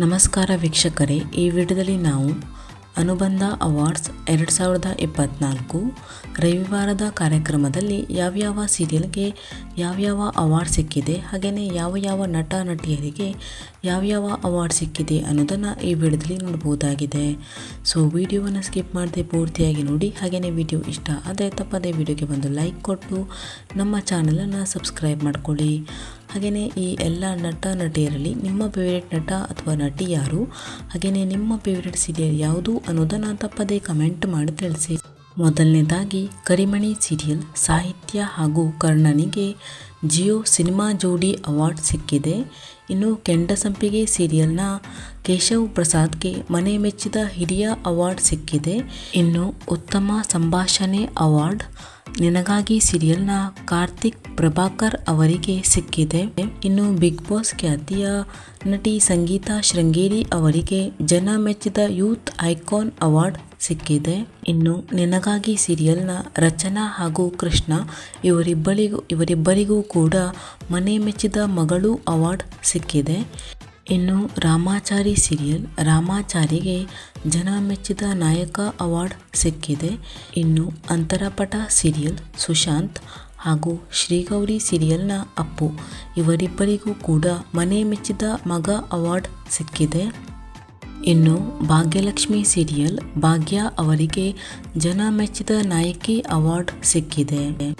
ನಮಸ್ಕಾರ ವೀಕ್ಷಕರೇ, ಈ ವಿಡಿಯೋದಲ್ಲಿ ನಾವು ಅನುಬಂಧ ಅವಾರ್ಡ್ಸ್ ಎರಡು ಸಾವಿರದ ಇಪ್ಪತ್ತ್ನಾಲ್ಕು ರವಿವಾರದ ಕಾರ್ಯಕ್ರಮದಲ್ಲಿ ಯಾವ್ಯಾವ ಸೀರಿಯಲ್ಗೆ ಯಾವ್ಯಾವ ಅವಾರ್ಡ್ ಸಿಕ್ಕಿದೆ ಹಾಗೆಯೇ ಯಾವ ಯಾವ ನಟ ನಟಿಯರಿಗೆ ಯಾವ್ಯಾವ ಅವಾರ್ಡ್ ಸಿಕ್ಕಿದೆ ಅನ್ನೋದನ್ನು ಈ ವಿಡಿಯೋದಲ್ಲಿ ನೋಡ್ಬೋದಾಗಿದೆ. ಸೊ ವಿಡಿಯೋವನ್ನು ಸ್ಕಿಪ್ ಮಾಡದೆ ಪೂರ್ತಿಯಾಗಿ ನೋಡಿ ಹಾಗೆಯೇ ವಿಡಿಯೋ ಇಷ್ಟ ಆದರೆ ತಪ್ಪದೇ ವಿಡಿಯೋಗೆ ಒಂದು ಲೈಕ್ ಕೊಟ್ಟು ನಮ್ಮ ಚಾನಲನ್ನು ಸಬ್ಸ್ಕ್ರೈಬ್ ಮಾಡ್ಕೊಳ್ಳಿ. ಹಾಗೆಯೇ ಈ ಎಲ್ಲ ನಟ ನಟಿಯರಲ್ಲಿ ನಿಮ್ಮ ಫೇವ್ರೇಟ್ ನಟ ಅಥವಾ ನಟಿ ಯಾರು? ಹಾಗೆಯೇ ನಿಮ್ಮ ಫೇವ್ರೇಟ್ ಸೀರಿಯಲ್ ಯಾವುದು ಅನ್ನೋದನ್ನು ತಪ್ಪದೇ ಕಮೆಂಟ್ ಮಾಡಿ ತಿಳಿಸಿ. ಮೊದಲನೇದಾಗಿ ಕರಿಮಣಿ ಸೀರಿಯಲ್ ಸಾಹಿತ್ಯ ಹಾಗೂ ಕರ್ಣನಿಗೆ ಜಿಯೋ ಸಿನಿಮಾ ಜೋಡಿ ಅವಾರ್ಡ್ ಸಿಕ್ಕಿದೆ. ಇನ್ನು ಕೆಂಡಸಂಪಿಗೆ ಸೀರಿಯಲ್ನ ಕೇಶವ್ ಪ್ರಸಾದ್ಗೆ ಮನೆ ಮೆಚ್ಚಿದ ಹಿರಿಯ ಅವಾರ್ಡ್ ಸಿಕ್ಕಿದೆ. ಇನ್ನು ಉತ್ತಮ ಸಂಭಾಷಣೆ ಅವಾರ್ಡ್ ನಿನಗಾಗಿ ಸೀರಿಯಲ್ನ ಕಾರ್ತಿಕ್ ಪ್ರಭಾಕರ್ ಅವರಿಗೆ ಸಿಕ್ಕಿದೆ. ಇನ್ನು ಬಿಗ್ ಬಾಸ್ ಖ್ಯಾತಿಯ ನಟಿ ಸಂಗೀತಾ ಶೃಂಗೇರಿ ಅವರಿಗೆ ಜನ ಮೆಚ್ಚಿದ ಯೂತ್ ಐಕಾನ್ ಅವಾರ್ಡ್ ಸಿಕ್ಕಿದೆ. ಇನ್ನು ನಿನಗಾಗಿ ಸೀರಿಯಲ್ನ ರಚನಾ ಹಾಗೂ ಕೃಷ್ಣ ಇವರಿಬ್ಬರಿಗೂ ಇವರಿಬ್ಬರಿಗೂ ಕೂಡ ಮನೆ ಮೆಚ್ಚಿದ ಮಗಳು ಅವಾರ್ಡ್ ಸಿಕ್ಕಿದೆ. ಇನ್ನು ರಾಮಾಚಾರಿ ಸೀರಿಯಲ್ ರಾಮಾಚಾರಿಗೆ ಜನ ಮೆಚ್ಚಿದ ನಾಯಕ ಅವಾರ್ಡ್ ಸಿಕ್ಕಿದೆ. ಇನ್ನು ಅಂತರಪಟ ಸೀರಿಯಲ್ ಸುಶಾಂತ್ ಹಾಗೂ ಶ್ರೀಗೌರಿ ಸೀರಿಯಲ್ನ ಅಪ್ಪು ಇವರಿಬ್ಬರಿಗೂ ಕೂಡ ಮನೆ ಮೆಚ್ಚಿದ ಮಗ ಅವಾರ್ಡ್ ಸಿಕ್ಕಿದೆ. ಇನ್ನು ಭಾಗ್ಯಲಕ್ಷ್ಮಿ ಸೀರಿಯಲ್ ಭಾಗ್ಯ ಅವರಿಗೆ ಜನ ಮೆಚ್ಚಿದ ನಾಯಕಿ ಅವಾರ್ಡ್ ಸಿಕ್ಕಿದೆ.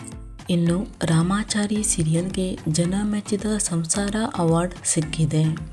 ಇನ್ನು ರಾಮಾಚಾರಿ ಸೀರಿಯಲ್ಗೆ ಜನ ಮೆಚ್ಚಿದ ಸಂಸಾರ ಅವಾರ್ಡ್ ಸಿಕ್ಕಿದೆ.